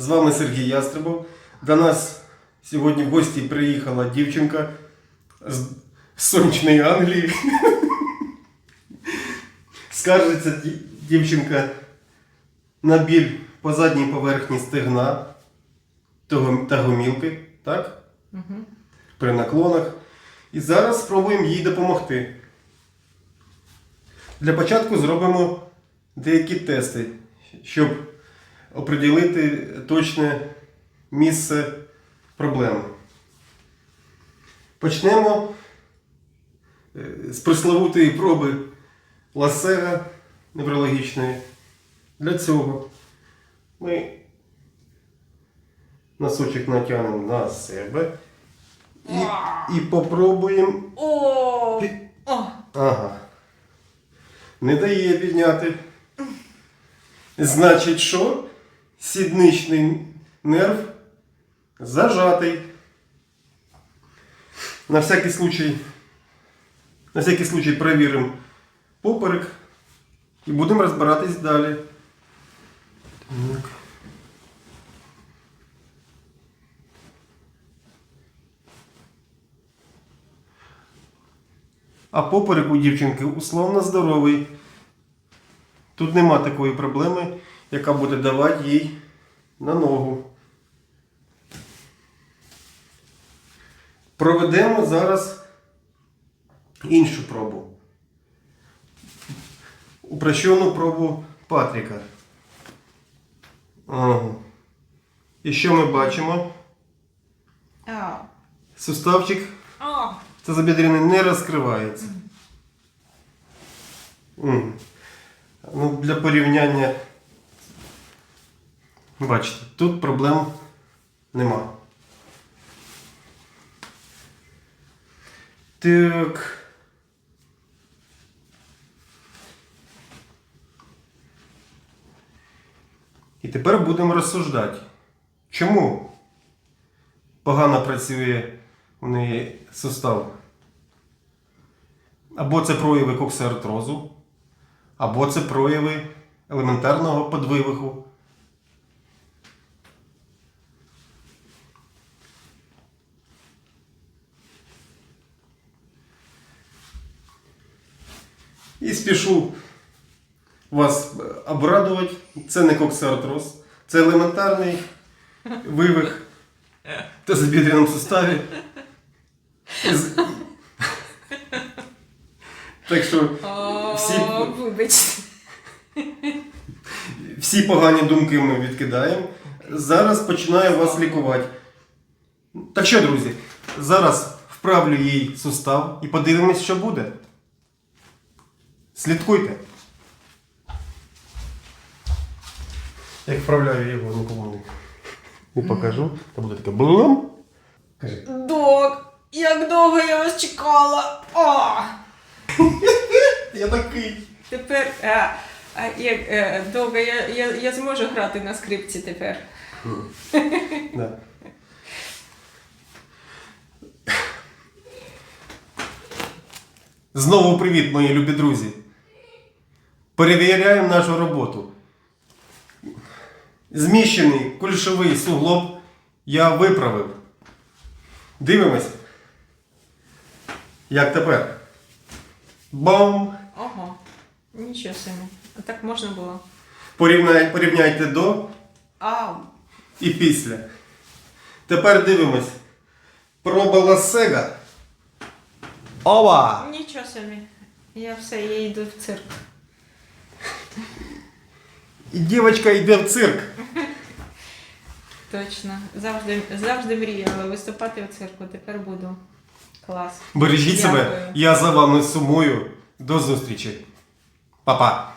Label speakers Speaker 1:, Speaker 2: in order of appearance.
Speaker 1: З вами Сергій Ястребов. До нас сьогодні в гості приїхала дівчинка з сонячної Англії. Скаржиться дівчинка на біль по задній поверхні стегна та гомілки, так?
Speaker 2: Угу.
Speaker 1: При наклонах. І зараз спробуємо їй допомогти. Для початку зробимо деякі тести, щоб оприділити точне місце проблеми. Почнемо е, з присловутої проби ласега неврологічної. Для цього ми носочок натягнемо на себе і, і попробуємо.
Speaker 2: О!
Speaker 1: Ага. Не дає підняти. Значить, що? Сідничний нерв зажатий. На всякий случай, на всякий случай перевіримо поперек і будемо розбиратись далі. Так. А поперек у дівчинки условно здоровий. Тут нема такої проблеми, яка буде давати їй на ногу. Проведемо зараз іншу пробу. Упрощену пробу Патріка. Ага. І що ми бачимо?
Speaker 2: А!
Speaker 1: Суставчик
Speaker 2: А!
Speaker 1: тазобідрений не розкривається. Мгм. Ну, для порівняння. Бачите, тут проблем нема. Так. І тепер будемо розсуждати. Чому погано працює у неї сустав? Або це прояви коксартрозу, або це прояви елементарного подвивиху. І спішу вас обрадувати. Це не коксартроз, це елементарний вивих в тазобідряному суставі. Із- Так що Всі-
Speaker 2: вибачте.
Speaker 1: всі погані думки ми відкидаємо. Зараз починаю вас лікувати. Так що, друзі, зараз вправлю їй сустав і подивимось, що буде. Слідкуйте. Як вправляю його нікому не, не покажу, то буде таке блум. Кажи.
Speaker 2: Док, як довго я вас чекала. О!
Speaker 1: Я такий.
Speaker 2: Тепер а, а, як е, довго я, я, я зможу грати на скрипці тепер.
Speaker 1: Да. Знову привіт, мої любі друзі. Перевіряємо нашу роботу. Зміщений кульшовий суглоб я виправив. Дивимось. Як тепер? Бом!
Speaker 2: Ого, нічого собі. А так можна було.
Speaker 1: Порівняй, порівняйте до
Speaker 2: А,
Speaker 1: і після. Тепер дивимось. Проба ласега. Ова!
Speaker 2: нічого собі. Я все, я йду в цирк.
Speaker 1: І дівчинка йде в цирк.
Speaker 2: Точно. Завжди, завжди мріяла виступати у цирку. Тепер буду. Клас.
Speaker 1: Бережіть себе, я за вами сумую. До зустрічі. Па-па.